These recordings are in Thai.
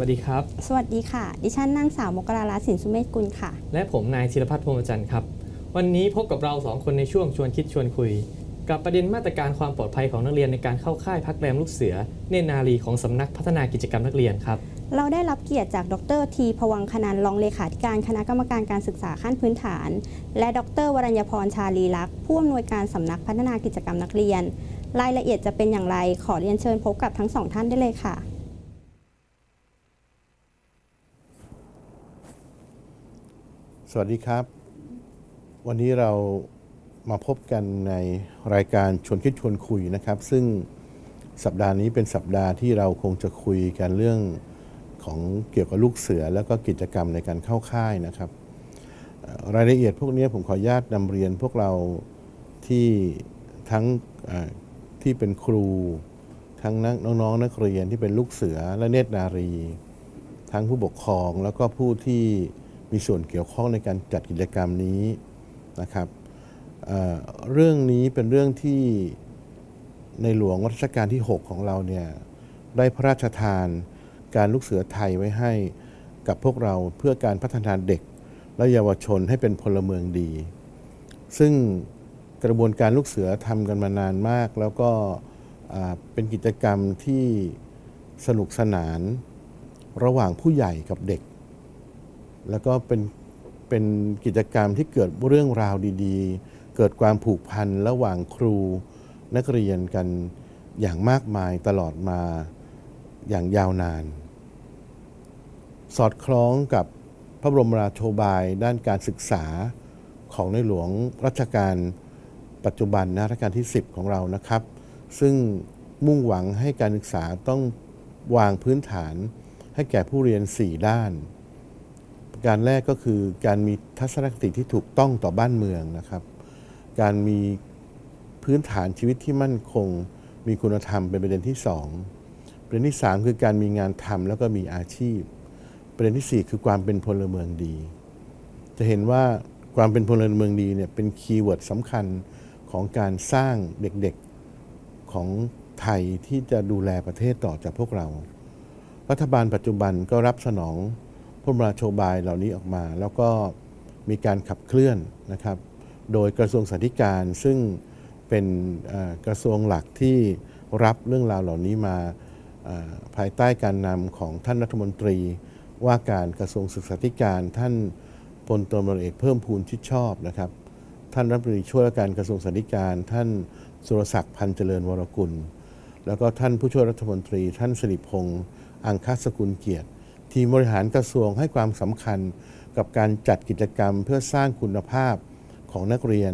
วัสดีครับ สวัสดีค่ะ ดิฉันนางสาวมกราลาสินสุเมธกุลค่ะ และผมนายธีรพัฒน์พรหมจันทร์ครับ วันนี้พบกับเราสองคนในช่วงชวนคิดชวนคุย กับประเด็นมาตรการความปลอดภัยของนักเรียนในการเข้าค่ายพักแรมลูกเสือ เนตรนารีของสำนักพัฒนากิจกรรมนักเรียนครับ เราได้รับเกียรติจากดรทีพวังคณันรองเลขาธิการคณะกรรมการการศึกษาขั้นพื้นฐาน และดรวรัญญพรชาลีลักษณ์ผู้อำนวยการสำนักพัฒนากิจกรรมนักเรียน รายละเอียดจะเป็นอย่างไรขอเรียนเชิญพบกับทั้งสองท่านได้เลยค่ะ สวัสดีครับ วันนี้เรามาพบกันในรายการชวนคิดชวนคุยนะครับ ซึ่งสัปดาห์นี้เป็นสัปดาห์ที่เราคงจะคุยกันเรื่องของเกี่ยวกับลูกเสือ แล้วก็กิจกรรมในการเข้าค่ายนะครับ รายละเอียดพวกนี้ผมขออนุญาตนำเรียนพวกเราที่ทั้งที่เป็นครู ทั้งนักน้องๆนักเรียนที่เป็นลูกเสือและเนตรนารี ทั้งผู้ปกครองแล้วก็ผู้ที่ มีส่วนเกี่ยวข้องในการจัดกิจกรรมนี้นะครับเเรื่องนี้เป็นเรื่องที่ในหลวงรัชกาลที่ 6 ของเราเนี่ยได้พระราชทานการลูกเสือไทยไว้ให้กับพวกเราเพื่อการพัฒนาเด็ก และเยาวชนให้เป็นพลเมืองดี ซึ่งกระบวนการลูกเสือทำกันมานานมาก แล้วก็เป็นกิจกรรมที่สนุกสนานระหว่างผู้ใหญ่กับเด็ก แล้วก็เป็นเป็นกิจกรรมที่เกิดเรื่องราวดีๆ เกิดความผูกพันระหว่างครูนักเรียนกันอย่างมากมายตลอดมาอย่างยาวนาน สอดคล้องกับพระบรมราโชบายด้านการศึกษาของในหลวงรัชกาลปัจจุบันนะรัชกาลที่ 10 ของเรานะครับ ซึ่งมุ่งหวังให้การศึกษาต้องวางพื้นฐานให้แก่ผู้เรียน 4 ด้าน การแรกก็คือการมีทัศนคติที่ถูกต้องต่อบ้านเมืองนะครับ การมีพื้นฐานชีวิตที่มั่นคง มีคุณธรรมเป็นประเด็นที่สองประเด็นที่สามคือการมีงานทำแล้วก็มีอาชีพ ประเด็นที่สี่คือความเป็นพลเมืองดี จะเห็นว่าความเป็นพลเมืองดีเนี่ยเป็นคีย์เวิร์ดสำคัญของการสร้างเด็กๆของไทยที่จะดูแลประเทศต่อจากพวกเรา รัฐบาลปัจจุบันก็รับสนอง ระบรมราโชบายเหล่านี้ออกมา แล้วก็มีการขับเคลื่อนนะครับ โดยกระทรวงสาธการซึ่งเป็นกระทรวงหลักที่รับเรื่องราวเหล่านี้มาภายใต้การนำของท่านรัฐมนตรี ว่าการกระทรวงศึกษาธิการ ท่านพลตำรวจเอกเพิ่มพูนชิดชอบนะครับ ท่านรัฐมนตรีช่วยว่าการกระทรวงสาธารณการ ท่านสุรศักดิ์พันเจริญวรกุล แล้วก็ท่านผู้ช่วยรัฐมนตรี ท่านสิริพงษ์อังคสกุลเกียรติ ทีมบริหารกระทรวงให้ความสำคัญกับการจัดกิจกรรมเพื่อสร้างคุณภาพของนักเรียน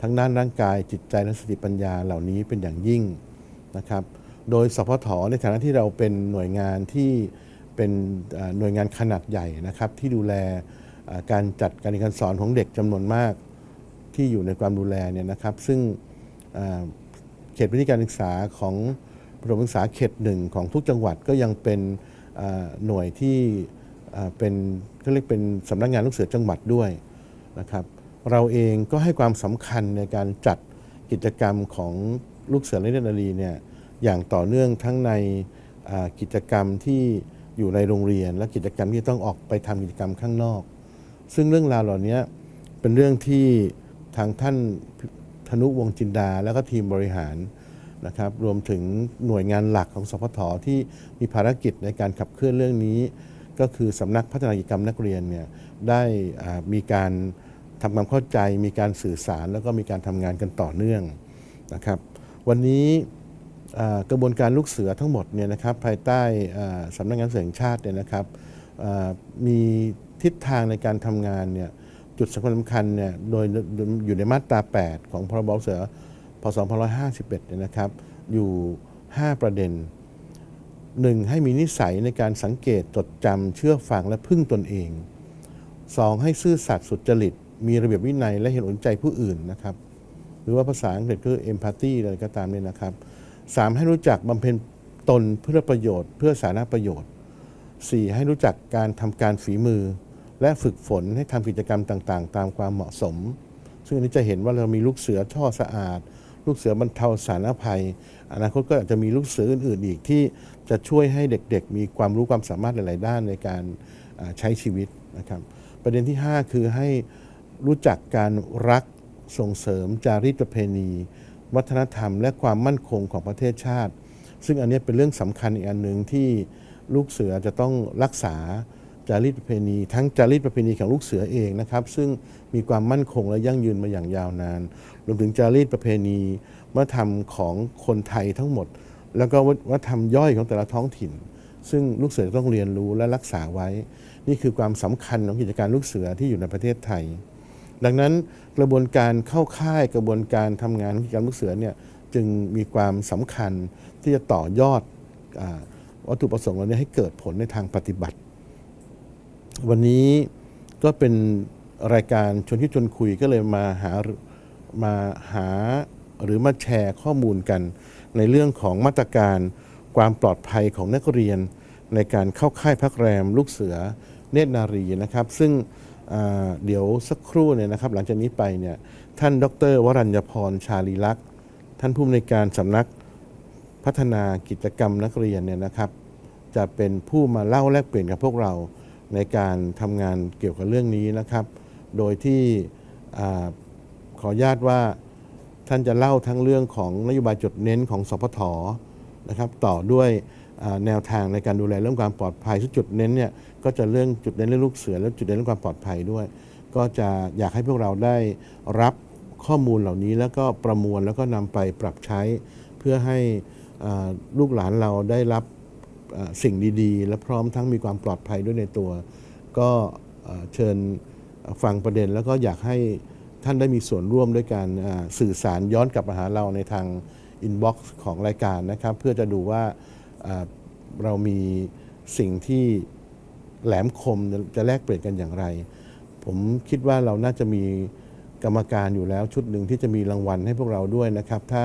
ทั้งด้านร่างกายจิตใจและสติปัญญาเหล่านี้เป็นอย่างยิ่งนะครับ โดยสพทในฐานะที่เราเป็นหน่วยงานที่เป็นหน่วยงานขนาดใหญ่นะครับ ที่ดูแลการจัดการเรียนการสอนของเด็กจำนวนมากที่อยู่ในความดูแลเนี่ยนะครับ ซึ่งเขตพื้นที่การศึกษาของประถมศึกษาเขตหนึ่งของทุกจังหวัดก็ยังเป็น หน่วยที่เป็นเขาเรียกเป็นสำนักงานลูกเสือจังหวัดด้วยนะครับเราเองก็ให้ความสำคัญในการจัดกิจกรรมของลูกเสือและเนตรนารีเนี่ยอย่างต่อเนื่องทั้งในกิจกรรมที่อยู่ในโรงเรียน และกิจกรรมที่ต้องออกไปทำกิจกรรมข้างนอก ซึ่งเรื่องราวเหล่านี้เป็นเรื่องที่ทางท่านธนุวงจินดา แล้วก็ทีมบริหาร นะครับรวมถึงหน่วยงานหลักของสพทที่มีภารกิจในการขับเคลื่อนเรื่องนี้ ก็คือสำนักพัฒนากิจกรรมนักเรียนเนี่ยได้มีการทำความเข้าใจมีการสื่อสารแล้วก็มีการทำงานกันต่อเนื่องนะครับ วันนี้กระบวนการลูกเสือทั้งหมดเนี่ยนะครับภายใต้อ่าสำนักงานเสือแห่งชาติเนี่ยนะครับมีทิศทางในการทำงานเนี่ยจุดสำคัญสำคัญเนี่ยโดยโดยอยู่ในมาตรา 8 ของพรบเสือ พศ2551เนี่ยนะครับ อยู่ 5 ประเด็นหนึ่งให้มีนิสัยในการสังเกตจดจำเชื่อฟังและพึ่งตนเอง 2. ให้ซื่อสัตย์สุจริต มีระเบียบวินัยและเห็นอกเห็นใจผู้อื่นนะครับ หรือว่าภาษาอังกฤษคือ empathy อะไรก็ตามเนี่ยนะครับ 3. ให้รู้จักบำเพ็ญตนเพื่อประโยชน์ เพื่อสาธารณประโยชน์ 4. ให้รู้จักการทำการฝีมือ และฝึกฝนให้ทำกิจกรรมต่างๆ ตามความเหมาะสม ซึ่งอันนี้จะเห็นว่าเรามีลูกเสือช่อสะอาด ลูกเสือบรรเทาสาธารณภัย อนาคตก็อาจจะมีลูกเสืออื่นๆอีกที่จะช่วยให้เด็กๆ มีความรู้ความสามารถหลาย ๆ ด้านในการใช้ชีวิตนะครับ ประเด็นที่ 5 คือให้รู้จักการรักส่งเสริมจารีตประเพณี วัฒนธรรม และความมั่นคงของประเทศชาติ ซึ่งอันนี้เป็นเรื่องสำคัญอีกอันหนึ่งที่ลูกเสือจะต้องรักษา จารีตประเพณีทั้งจารีตประเพณีของลูกเสือเองนะครับ ซึ่งมีความมั่นคงและยั่งยืนมาอย่างยาวนาน รวมถึงจารีตประเพณีวัฒนธรรมของคนไทยทั้งหมด แล้วก็วัฒนธรรมย่อยของแต่ละท้องถิ่น ซึ่งลูกเสือต้องเรียนรู้และรักษาไว้ นี่คือความสำคัญของกิจการลูกเสือที่อยู่ในประเทศไทย ดังนั้นกระบวนการเข้าค่ายกระบวนการทำงานของกิจการลูกเสือเนี่ยจึงมีความสำคัญที่จะต่อยอดอวัตถุประสงค์เหล่านี้ให้เกิดผลในทางปฏิบัติ วันนี้ก็เป็นรายการชวนคิดชวนคุยก็เลยมาหามาหาหรือมาแชร์ข้อมูลกัน ในเรื่องของมาตรการความปลอดภัยของนักเรียน ในการเข้าค่ายพักแรม ลูกเสือเนตรนารีนะครับ ซึ่งเดี๋ยวสักครู่เนี่ยนะครับ หลังจากนี้ไปเนี่ยท่านดร วรัญญพรชาลีลักษ์ท่านผู้อำนวยการสำนักพัฒนากิจกรรมนักเรียนเนี่ยนะครับ จะเป็นผู้มาเล่าแลกเปลี่ยนกับพวกเรา ในการทำงานเกี่ยวกับเรื่องนี้นะครับ โดยที่ขออนุญาตว่าท่านจะเล่าทั้งเรื่องของนโยบายจุดเน้นของสพทนะครับต่อด้วยแนวทางในการดูแลเรื่องความปลอดภัยซึ่งจุดเน้นเนี่ยก็จะเรื่องจุดเน้นเรื่องลูกเสือ และจุดเน้นเรื่องความปลอดภัยด้วย ก็จะอยากให้พวกเราได้รับข้อมูลเหล่านี้แล้วก็ประมวลแล้วก็นำไปปรับใช้ เพื่อให้ลูกหลานเราได้รับ สิ่งดีๆ และพร้อมทั้งมีความปลอดภัยด้วยในตัว ก็เชิญฟังประเด็นแล้วก็อยากให้ท่านได้มีส่วนร่วมด้วยการสื่อสารย้อนกลับมาหาเราในทางอินบ็อกซ์ของรายการนะครับ เพื่อจะดูว่าอ่าเรามีสิ่งที่แหลมคมจะแลกเปลี่ยนกันอย่างไร ผมคิดว่าเราน่าจะมีกรรมการอยู่แล้วชุดหนึ่งที่จะมีรางวัลให้พวกเราด้วยนะครับ ถ้า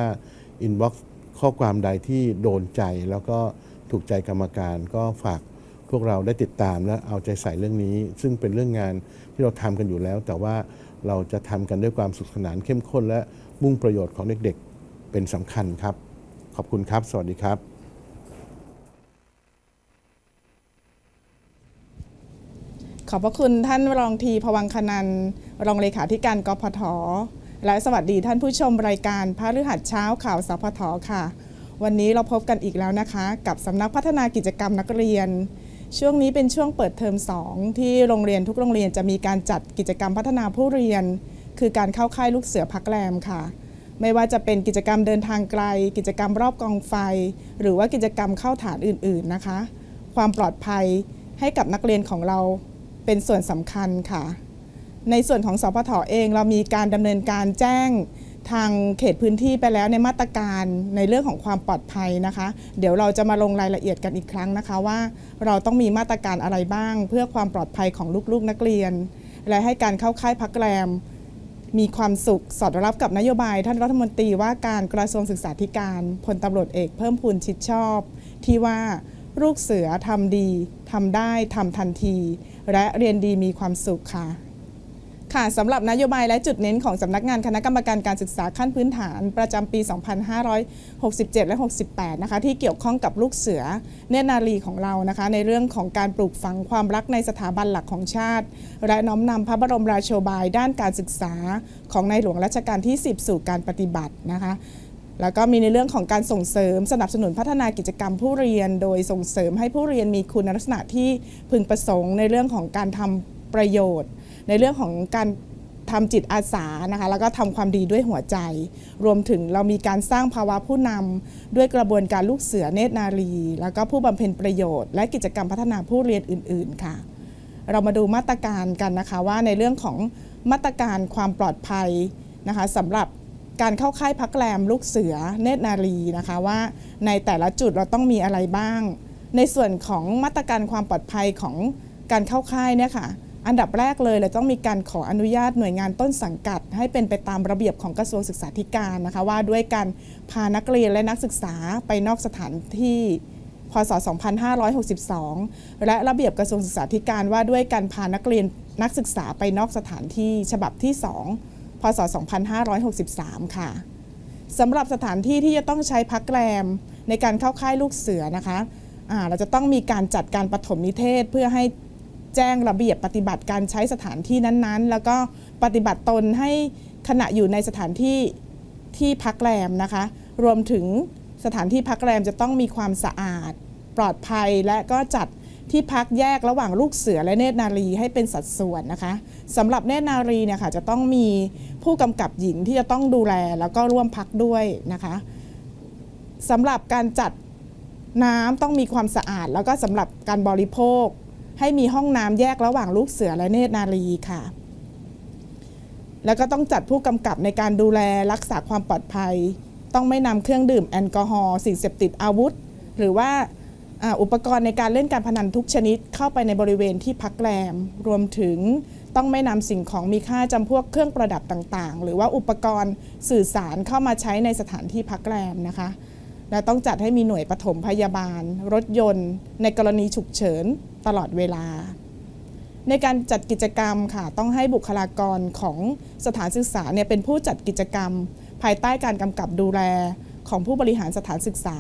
อินบ็อกซ์ข้อความใดที่โดนใจแล้วก็ ถูกใจกรรมการก็ฝากพวกเราได้ติดตามและเอาใจใส่เรื่องนี้ ซึ่งเป็นเรื่องงานที่เราทำกันอยู่แล้ว แต่ว่าเราจะทำกันด้วยความสุขสนานเข้มข้น และมุ่งประโยชน์ของเด็กๆ เป็นสำคัญครับ ขอบคุณครับ สวัสดีครับ ขอบพระคุณท่านรองทีพวังคนันรองเลขาธิการกพทและสวัสดีท่านผู้ชมรายการพระฤหัสเช้าข่าวสพทค่ะ วันนี้เราพบกันอีกแล้วนะคะ กับสำนักพัฒนากิจกรรมนักเรียน ช่วงนี้เป็นช่วงเปิดเทอม 2 ที่โรงเรียนทุกโรงเรียนจะมีการจัดกิจกรรมพัฒนาผู้เรียน คือการเข้าค่ายลูกเสือพักแรมค่ะ ไม่ว่าจะเป็นกิจกรรมเดินทางไกล กิจกรรมรอบกองไฟ หรือว่ากิจกรรมเข้าฐานอื่น ๆนะคะ ความปลอดภัยให้กับนักเรียนของเราเป็นส่วนสำคัญค่ะ ในส่วนของสพทเองเรามีการดำเนินการแจ้ง ทางเขตพื้นที่ไปแล้วในมาตรการในเรื่องของความปลอดภัยนะคะ เดี๋ยวเราจะมาลงรายละเอียดกันอีกครั้งนะคะว่า เราต้องมีมาตรการอะไรบ้าง เพื่อความปลอดภัยของลูกๆนักเรียน และให้การเข้าค่ายพักแรม มีความสุขสอดรับกับนโยบาย ท่านรัฐมนตรีว่าการกระทรวงศึกษาธิการพลตำรวจเอกเพิ่มพูนชิดชอบ ที่ว่าลูกเสือทำดีทำได้ทำทันที และเรียนดีมีความสุขค่ะ ค่ะสำหรับนโยบายและจุดเน้นของสำนักงานคณะกรรมการการศึกษาขั้นพื้นฐานประจำปี 2567 และ 68 นะคะ ที่เกี่ยวข้องกับลูกเสือเนตรนารีของเรานะคะ ในเรื่องของการปลูกฝังความรักในสถาบันหลักของชาติ และน้อมนำพระบรมราโชบายด้านการศึกษาของในหลวงรัชกาลที่ 10 สู่การปฏิบัตินะคะแล้วก็มีในเรื่องของการส่งเสริมสนับสนุนพัฒนากิจกรรมผู้เรียน โดยส่งเสริมให้ผู้เรียนมีคุณลักษณะที่พึงประสงค์ในเรื่องของการทำประโยชน์ ในเรื่องของการทำจิตอาสานะคะแล้วก็ทำความดีด้วยหัวใจ รวมถึงเรามีการสร้างภาวะผู้นำด้วยกระบวนการลูกเสือเนตรนารี แล้วก็ผู้บำเพ็ญประโยชน์ และกิจกรรมพัฒนาผู้เรียนอื่น ๆ ค่ะ เรามาดูมาตรการกันนะคะว่าในเรื่องของมาตรการความปลอดภัยนะคะสำหรับการเข้าค่ายพักแรมลูกเสือเนตรนารีนะคะว่าในแต่ละจุดเราต้องมีอะไรบ้าง ในส่วนของมาตรการความปลอดภัยของการเข้าค่ายเนี่ยค่ะ อันดับแรกเลยเราต้องมีการขออนุญาตหน่วยงานต้นสังกัด ให้เป็นไปตามระเบียบของกระทรวงศึกษาธิการนะคะว่าด้วยการพานักเรียนและนักศึกษาไปนอกสถานที่พศ 2562 และระเบียบกระทรวงศึกษาธิการว่าด้วยการพานักเรียนนักศึกษาไปนอกสถานที่ฉบับที่ 2 พศ 2563 ค่ะสำหรับสถานที่ที่จะต้องใช้พักแรมในการเข้าค่ายลูกเสือนะคะเราจะต้องมีการจัดการปฐมนิเทศเพื่อให้ แจ้งระเบียบปฏิบัติการใช้สถานที่นั้นๆ แล้วก็ปฏิบัติตนให้ขณะอยู่ในสถานที่ที่พักแรมนะคะ รวมถึงสถานที่พักแรมจะต้องมีความสะอาด ปลอดภัยและก็จัดที่พักแยกระหว่างลูกเสือและเนตรนารีให้เป็นสัดส่วนนะคะสำหรับเนตรนารีเนี่ยค่ะจะต้องมีผู้กำกับหญิงที่จะต้องดูแลแล้วก็ร่วมพักด้วยนะคะสำหรับการจัดน้ำต้องมีความสะอาด แล้วก็สำหรับการบริโภค ให้มีห้องน้ำแยกระหว่างลูกเสือและเนตรนารีค่ะ แล้วก็ต้องจัดผู้กำกับในการดูแลรักษาความปลอดภัย ต้องไม่นำเครื่องดื่มแอลกอฮอล์สิ่งเสพติดอาวุธ หรือว่าอ่าอุปกรณ์ในการเล่นการพนันทุกชนิดเข้าไปในบริเวณที่พักแรม รวมถึงต้องไม่นำสิ่งของมีค่าจำพวกเครื่องประดับต่างๆ หรือว่าอุปกรณ์สื่อสารเข้ามาใช้ในสถานที่พักแรมนะคะ และต้องจัดให้มีหน่วยปฐมพยาบาล รถยนต์ ในกรณีฉุกเฉินตลอดเวลา ในการจัดกิจกรรมค่ะ ต้องให้บุคลากรของสถานศึกษาเนี่ยเป็นผู้จัดกิจกรรม ภายใต้การกำกับดูแลของผู้บริหารสถานศึกษา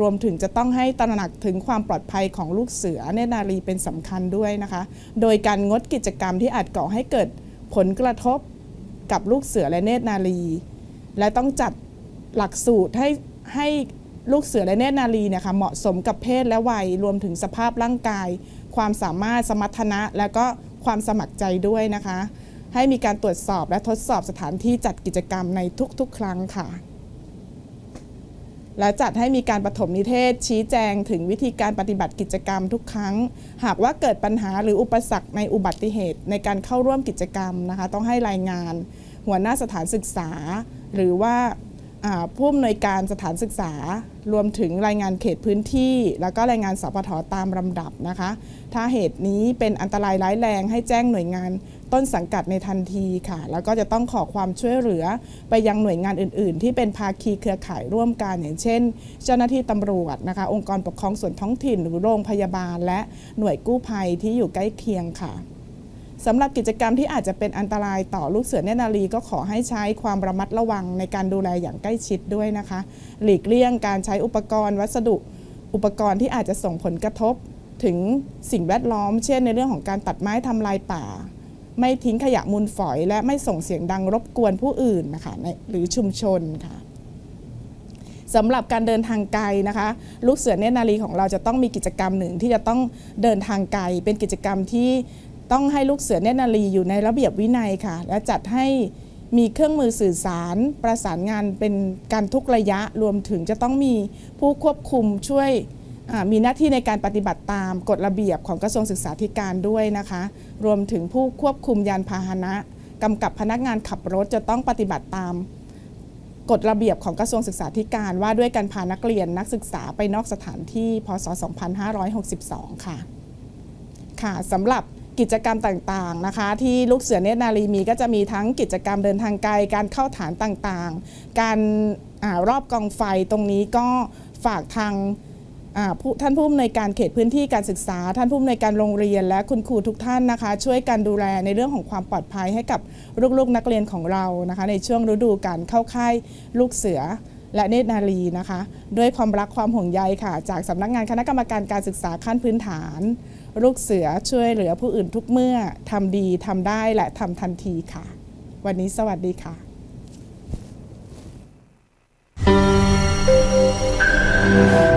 รวมถึงจะต้องให้ตระหนักถึงความปลอดภัยของลูกเสือเนตรนารีเป็นสำคัญด้วยนะคะ โดยการงดกิจกรรมที่อาจก่อให้เกิดผลกระทบกับลูกเสือและเนตรนารี และต้องจัดหลักสูตรให้ให้ ลูกเสือและเนตรนารีเนี่ยค่ะเหมาะสมกับเพศและวัยรวมถึงสภาพร่างกาย ความสามารถสมรรถนะ และก็ความสมัครใจด้วยนะคะ ให้มีการตรวจสอบและทดสอบสถานที่จัดกิจกรรมในทุกๆ ครั้งค่ะ และจัดให้มีการปฐมนิเทศ ชี้แจงถึงวิธีการปฏิบัติกิจกรรมทุกครั้ง หากว่าเกิดปัญหาหรืออุปสรรคในอุบัติเหตุ ในการเข้าร่วมกิจกรรมนะคะ ต้องให้รายงาน หัวหน้าสถานศึกษา หรือว่า ผู้อำนวยการสถานศึกษารวมถึงรายงานเขตพื้นที่ แล้วก็รายงานสปทตามลำดับนะคะ ถ้าเหตุนี้เป็นอันตรายร้ายแรงให้แจ้งหน่วยงานต้นสังกัดในทันทีค่ะ แล้วก็จะต้องขอความช่วยเหลือไปยังหน่วยงานอื่น ๆ ที่เป็นภาคีเครือข่ายร่วมกันอย่างเช่น เจ้าหน้าที่ตำรวจนะคะ องค์กรปกครองส่วนท้องถิ่นหรือโรงพยาบาล และหน่วยกู้ภัยที่อยู่ใกล้เคียงค่ะ สำหรับกิจกรรมที่อาจจะเป็นอันตรายต่อลูกเสือเนตรนารีก็ขอให้ใช้ความระมัดระวังในการดูแลอย่างใกล้ชิดด้วยนะคะ หลีกเลี่ยงการใช้อุปกรณ์วัสดุ อุปกรณ์ที่อาจจะส่งผลกระทบถึงสิ่งแวดล้อม เช่น ในเรื่องของการตัดไม้ทำลายป่า ไม่ทิ้งขยะมูลฝอย และไม่ส่งเสียงดังรบกวนผู้อื่นนะคะหรือชุมชนค่ะสำหรับการเดินทางไกลนะคะ ลูกเสือเนตรนารีของเราจะต้องมีกิจกรรมหนึ่งที่จะต้องเดินทางไกล เป็นกิจกรรมที่ ต้องให้ลูกเสือเนตรนารีอยู่ในระเบียบวินัยค่ะ และจัดให้มีเครื่องมือสื่อสารประสานงานเป็นการทุกระยะรวมถึงจะต้องมีผู้ควบคุมช่วยมีหน้าที่ในการปฏิบัติตามกฎระเบียบของกระทรวงศึกษาธิการด้วยนะคะ รวมถึงผู้ควบคุมยานพาหนะกำกับพนักงานขับรถจะต้องปฏิบัติตามกฎระเบียบของกระทรวงศึกษาธิการว่าด้วยการพานักเรียนนักศึกษาไปนอกสถานที่พศ 2562 ค่ะ ค่ะสำหรับ กิจกรรมต่างๆนะคะ ที่ลูกเสือเนตรนารีมีก็จะมีทั้งกิจกรรมเดินทางไกล การเข้าฐานต่างๆ การอารอบกองไฟตรงนี้ก็ฝากทางท่านผู้อำนวยการเขตพื้นที่การศึกษา ท่านผู้อำนวยการโรงเรียน และคุณครูทุกท่านนะคะ ช่วยกันดูแลในเรื่องของความปลอดภัยให้กับลูกๆนักเรียนของเรานะคะ ในช่วงฤดูการเข้าค่ายลูกเสือและเนตรนารีนะคะ ด้วยความรักความห่วงใยค่ะ จากสำนักงานคณะกรรมการการศึกษาขั้นพื้นฐาน ลูกเสือช่วยเหลือผู้อื่นทุกเมื่อทำดีทำได้และทำทันทีค่ะ วันนี้สวัสดีค่ะค